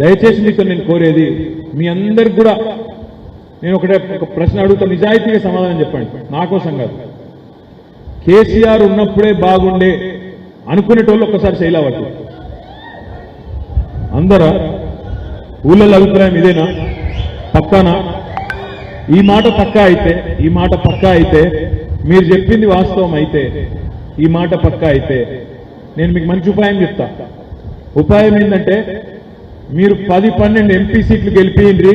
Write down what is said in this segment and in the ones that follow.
దయచేసి మీతో నేను కోరేది మీ అందరికి కూడా నేను ఒకటే ఒక ప్రశ్న అడుగుతా నిజాయితీగా సమాధానం చెప్పండి. నా కోసం కాదు. కేసీఆర్ ఉన్నప్పుడే బాగుండే అనుకునేటోళ్ళు ఒక్కసారి శైలావట్టు అందరా ఊళ్ళలో అభిప్రాయం ఇదేనా? పక్కానా? ఈ మాట పక్కా అయితే ఈ మాట పక్కా అయితే మీరు చెప్పింది వాస్తవం అయితే ఈ మాట పక్కా అయితే నేను మీకు మంచి ఉపాయం చెప్తా. ఉపాయం ఏంటంటే మీరు పది పన్నెండు ఎంపీ సీట్లు గెలిపిండ్రి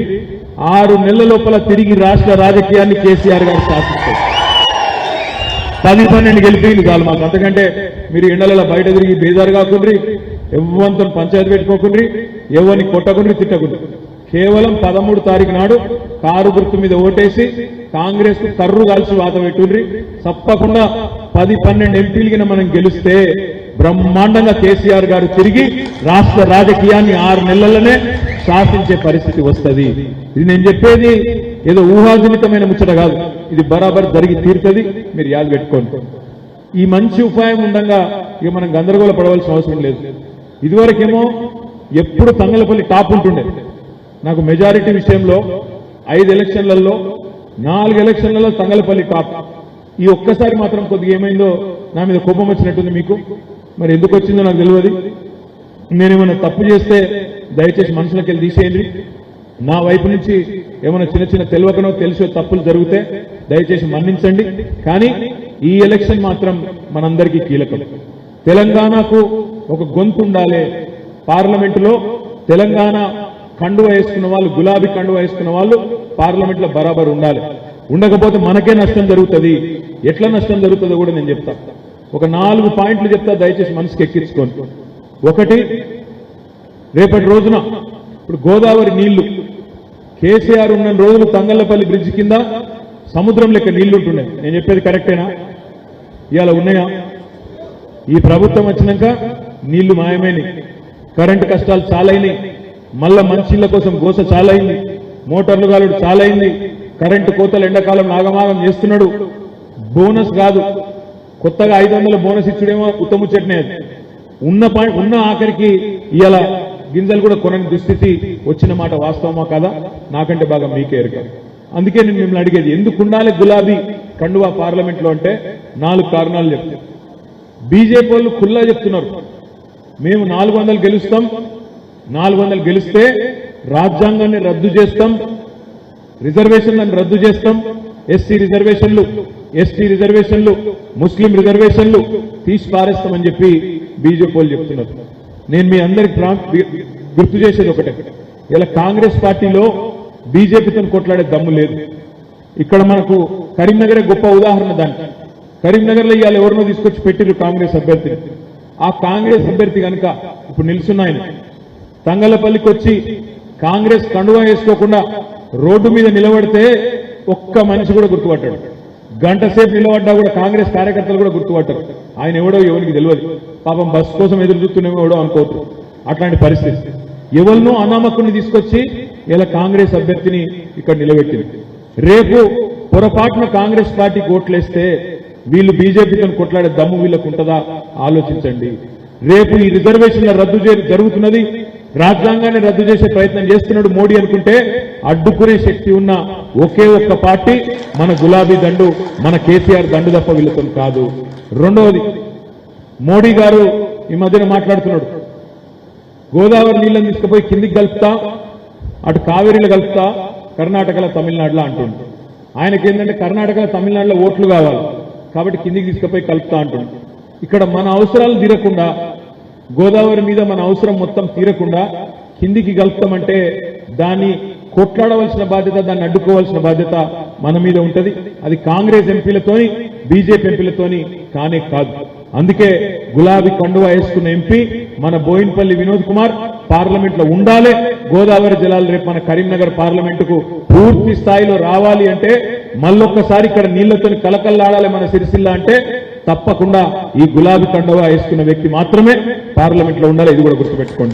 ఆరు నెలల లోపల తిరిగి రాష్ట్ర రాజకీయాన్ని కేసీఆర్ గారు శాసిస్తారు పది పన్నెండు గెలిపింది చాలు మాకు. అంతకంటే మీరు ఎండలలో బయట తిరిగి బేజారు కాకుండ్రి ఎవ్వంతో పంచాయతీ పెట్టుకోకుండ్రి ఎవరిని కొట్టకుండ్రి తిట్టకుండ్రి. కేవలం పదమూడు తారీఖు నాడు కారు గుర్తు మీద ఓటేసి కాంగ్రెస్ కర్రు కాల్చి వాత పెట్టుండ్రి తప్పకుండా పది పన్నెండు ఎంపీలకి మనం గెలిస్తే బ్రహ్మాండంగా కేసీఆర్ గారు తిరిగి రాష్ట్ర రాజకీయాన్ని ఆరు నెలలనే శాసించే పరిస్థితి వస్తది. ఇది నేను చెప్పేది ఏదో ఊహాజనితమైన ముచ్చట కాదు. ఇది బరాబర్ జరిగి తీరుతుంది. మీరు యాద పెట్టుకోండి. ఈ మంచి ఉపాయం ఉండగా ఇక మనం గందరగోళ పడవలసిన అవసరం లేదు. ఇదివరకేమో ఎప్పుడు తంగలపల్లి టాప్ ఉంటుండే. నాకు మెజారిటీ విషయంలో ఐదు ఎలక్షన్లలో నాలుగు ఎలక్షన్లలో తంగలపల్లి టాప్. ఈ ఒక్కసారి మాత్రం కొద్దిగా ఏమైందో నా మీద కోపం వచ్చినట్టుంది మీకు. మరి ఎందుకు వచ్చిందో నాకు తెలియదు. నేనేమైనా తప్పు చేస్తే దయచేసి మనుషులకి వెళ్ళి తీసేయండి. నా వైపు నుంచి ఏమైనా చిన్న చిన్న తెలియకనో తెలిసో తప్పులు జరిగితే దయచేసి మన్నించండి. కానీ ఈ ఎలక్షన్ మాత్రం మనందరికీ కీలకం. తెలంగాణకు ఒక గొంతు ఉండాలి. పార్లమెంటులో తెలంగాణ కండువ వేసుకున్న వాళ్ళు గులాబీ కండువ వేసుకున్న వాళ్ళు పార్లమెంట్లో బరాబర్ ఉండాలి. ఉండకపోతే మనకే నష్టం జరుగుతుంది. ఎట్లా నష్టం జరుగుతుందో కూడా నేను చెప్తాను ఒక నాలుగు పాయింట్లు చెప్తా దయచేసి మనసుకి ఎక్కించుకోండి. ఒకటి రేపటి రోజున ఇప్పుడు గోదావరి నీళ్ళు కేసీఆర్ ఉన్న రోజులు తంగళ్ళపల్లి బ్రిడ్జ్ కింద సముద్రం లెక్క నీళ్ళు ఉంటున్నాయి. నేను చెప్పేది కరెక్టేనా? ఇవాళ ఉన్నాయా? ఈ ప్రభుత్వం వచ్చినాక నీళ్ళు మాయమైనవి కరెంటు కష్టాలు చాలైనవి మళ్ళా మనుషుల కోసం గోస చాలైంది. మోటార్లు గాలుడు చాలైంది. కరెంటు కోతలు ఎండాకాలం నాగమాగం చేస్తున్నాడు. బోనస్ కాదు. కొత్తగా ఐదు వందల బోనస్ ఇచ్చుడేమో ఉత్తముచ్చట్నే చెట్నే ఉన్న పాయింట్ ఉన్న ఆఖరికి ఇలా గింజలు కూడా కొనని దుస్థితి వచ్చిన మాట వాస్తవమా కదా? నాకంటే బాగా మీకే ఎరుక. అందుకే నేను మిమ్మల్ని అడిగేది ఎందుకు ఉండాలి గులాబీ కండువా పార్లమెంట్లో అంటే? నాలుగు కారణాలు చెప్తాను బీజేపీ వాళ్ళు ఖుల్లా చెప్తున్నారు. మేము నాలుగు వందలు గెలుస్తాం. నాలుగు వందలు గెలిస్తే రాజ్యాంగాన్ని రద్దు చేస్తాం. రిజర్వేషన్లను రద్దు చేస్తాం. ఎస్సీ రిజర్వేషన్లు ఎస్టీ రిజర్వేషన్లు ముస్లిం రిజర్వేషన్లు తీసి పారేస్తామని చెప్పి బీజేపీ వాళ్ళు చెప్తున్నారు. నేను మీ అందరికి గుర్తు చేసేది ఒకటే. ఇలా కాంగ్రెస్ పార్టీలో బీజేపీతో కొట్లాడే దమ్ము లేదు. ఇక్కడ మనకు కరీంనగరే గొప్ప ఉదాహరణ దానికి కరీంనగర్లో ఇవాళ ఎవరినో తీసుకొచ్చి పెట్టిరు కాంగ్రెస్ అభ్యర్థిని. ఆ కాంగ్రెస్ అభ్యర్థి కనుక ఇప్పుడు నిల్చున్న తంగలపల్లికి వచ్చి కాంగ్రెస్ కండువా వేసుకోకుండా రోడ్డు మీద నిలబడితే ఒక్క మనిషి కూడా గుర్తుపట్టాడు. గంట సేపు నిలబడ్డా కూడా కాంగ్రెస్ కార్యకర్తలు కూడా గుర్తుపట్టారు. ఆయన ఎవడో ఎవరికి తెలియదు. పాపం బస్ కోసం ఎదురు చూస్తున్నామో ఎవడో అనుకోవచ్చు అట్లాంటి పరిస్థితి. ఎవరినో అనామకుని తీసుకొచ్చి ఇలా కాంగ్రెస్ అభ్యర్థిని ఇక్కడ నిలబెట్టింది. రేపు పొరపాటున కాంగ్రెస్ పార్టీకి ఓట్లేస్తే వీళ్ళు బీజేపీతో కొట్లాడే దమ్ము వీళ్ళకు ఉంటుందా? ఆలోచించండి. రేపు ఈ రిజర్వేషన్ల రద్దు జరుగుతున్నది. రాజ్యాంగాన్ని రద్దు చేసే ప్రయత్నం చేస్తున్నాడు మోడీ అనుకుంటే అడ్డుకునే శక్తి ఉన్న ఒకే ఒక్క పార్టీ మన గులాబీ దండు మన కేసీఆర్ దండు తప్ప వీళ్ళతో కాదు. రెండవది మోడీ గారు ఈ మధ్యన మాట్లాడుతున్నాడు. గోదావరి నీళ్ళని తీసుకుపోయి కిందికి కలుపుతా అటు కావేరీలో కలుపుతా కర్ణాటకలో తమిళనాడులో అంటుంది ఆయనకి ఏంటంటే కర్ణాటకలో తమిళనాడులో ఓట్లు కావాలి కాబట్టి కిందికి తీసుకుపోయి కలుపుతా అంటుంది ఇక్కడ మన అవసరాలు తీరకుండా గోదావరి మీద మన అవసరం మొత్తం తీరకుండా కిందికి కలుపుతామంటే దాన్ని కొట్లాడవలసిన బాధ్యత దాన్ని అడ్డుకోవాల్సిన బాధ్యత మన మీద ఉంటది. అది కాంగ్రెస్ ఎంపీలతోని బీజేపీ ఎంపీలతోని కానే కాదు. అందుకే గులాబీ కండువా వేసుకున్న ఎంపీ మన బోయిన్పల్లి వినోద్ కుమార్ పార్లమెంట్లో ఉండాలి. గోదావరి జలాలు రేపు మన కరీంనగర్ పార్లమెంట్కు పూర్తి స్థాయిలో రావాలి అంటే మళ్ళొక్కసారి ఇక్కడ నీళ్ళతో కలకల్లాడాలి మన సిరిసిల్ల అంటే తప్పకుండా ఈ గులాబీ కండువా వేసుకున్న వ్యక్తి మాత్రమే పార్లమెంట్లో ఉండాలి. ఇది కూడా గుర్తుపెట్టుకోండి.